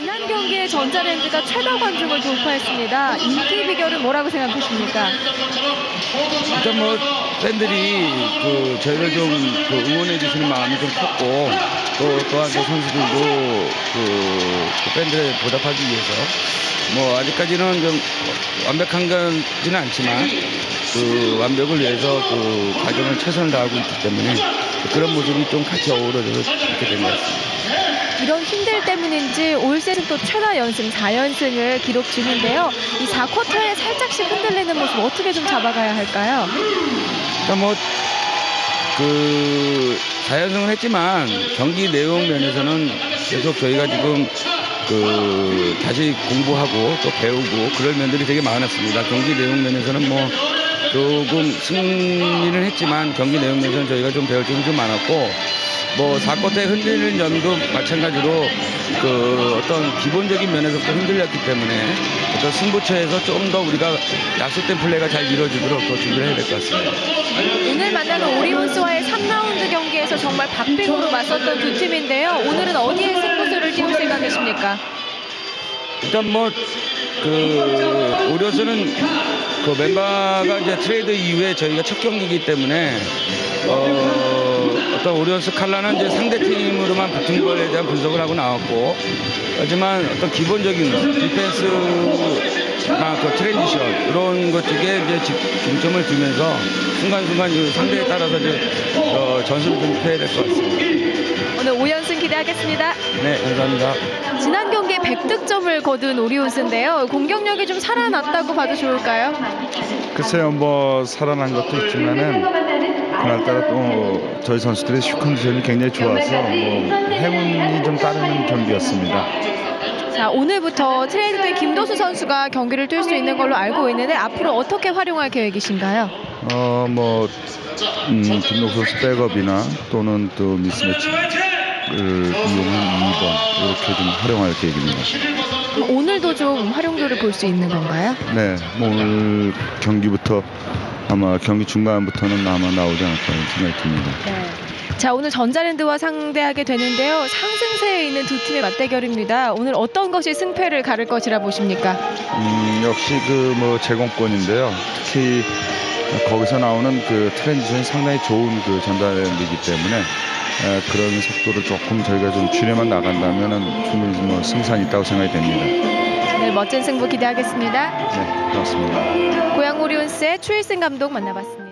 지난 경기에 전자랜드가 최다 관중을 돌파했습니다. 인기 비결은 뭐라고 생각하십니까? 일단 뭐 팬들이 그 저희를 좀 그 응원해 주시는 마음이 좀 컸고 또 또한 또 선수들도 그, 그 팬들에 보답하기 위해서 뭐 아직까지는 좀 완벽한 건지는 않지만 그 완벽을 위해서 그 과정을 최선을 다하고 있기 때문에 그런 모습이 좀 같이 어우러져서 이렇게 된 것 같습니다. 이런 힘들 때문인지 올 시즌 또 최다 연승 4연승을 기록 중인데요. 이 4쿼터에 살짝씩 흔들리는 모습 어떻게 좀 잡아가야 할까요? 일단 뭐, 그, 4연승을 했지만 경기 내용 면에서는 계속 저희가 지금 그, 다시 공부하고 또 배우고 그럴 면들이 되게 많았습니다. 경기 내용 면에서는 뭐, 조금 승리는 했지만 경기 내용 면에서는 저희가 좀 배울 점이 좀 많았고 뭐 4쿼터에 흔들리는 점도 마찬가지로 그 어떤 기본적인 면에서부터 흔들렸기 때문에 어떤 승부처에서 좀 더 우리가 약속된 플레이가 잘 이루어지도록 더 준비를 해야 될 것 같습니다. 오늘 만나는 오리온스와의 3라운드 경기에서 정말 박빙으로 맞섰던 두 팀인데요. 오늘은 어디에 승부수를 띄울 생각이십니까? 일단 뭐 그 오리온스는 그 멤버가 이제 트레이드 이후에 저희가 첫 경기이기 때문에 어 어떤 오리온스 칼라는 이제 상대 팀으로만 붙은 거에 대한 분석을 하고 나왔고 하지만 어떤 기본적인 디펜스나 그 트랜지션 이런 것 쪽에 이제 집- 중점을 두면서 순간순간 그 상대에 따라서 이제 어 전술을 좀 펴야 될 것 같습니다. 오늘 5연승 기대하겠습니다. 네 감사합니다. 지난 경기에 100득점을 거둔 오리온스인데요. 공격력이 좀 살아났다고 봐도 좋을까요? 글쎄요, 뭐 살아난 것도 있지만은 그날따라 또 저희 선수들의 슈 컨디션이 굉장히 좋아서 뭐 행운이 좀 따르는 경기였습니다. 자, 오늘부터 트레이드된 김도수 선수가 경기를 뛸 수 있는 걸로 알고 있는데 앞으로 어떻게 활용할 계획이신가요? 어 뭐 음, 선수 백업이나 또는 또 미스매치를 이용한 2번 이렇게 좀 활용할 계획입니다. 오늘도 좀 활용도를 볼 수 있는 건가요? 네, 뭐 오늘 경기부터 아마 경기 중간부터는 아마 나오지 않을까 생각이 듭니다. 네. 자, 오늘 전자랜드와 상대하게 되는데요. 상승세에 있는 두 팀의 맞대결입니다. 오늘 어떤 것이 승패를 가를 것이라 보십니까? 음, 역시 그 뭐 제공권인데요. 특히 거기서 나오는 그 트랜지션이 상당히 좋은 그 전달이기 때문에 에, 그런 속도를 조금 저희가 좀 줄여만 나간다면은 충분히 뭐 승산이 있다고 생각이 됩니다. 오늘 멋진 승부 기대하겠습니다. 네, 그렇습니다. 고양 오리온스의 추일승 감독 만나봤습니다.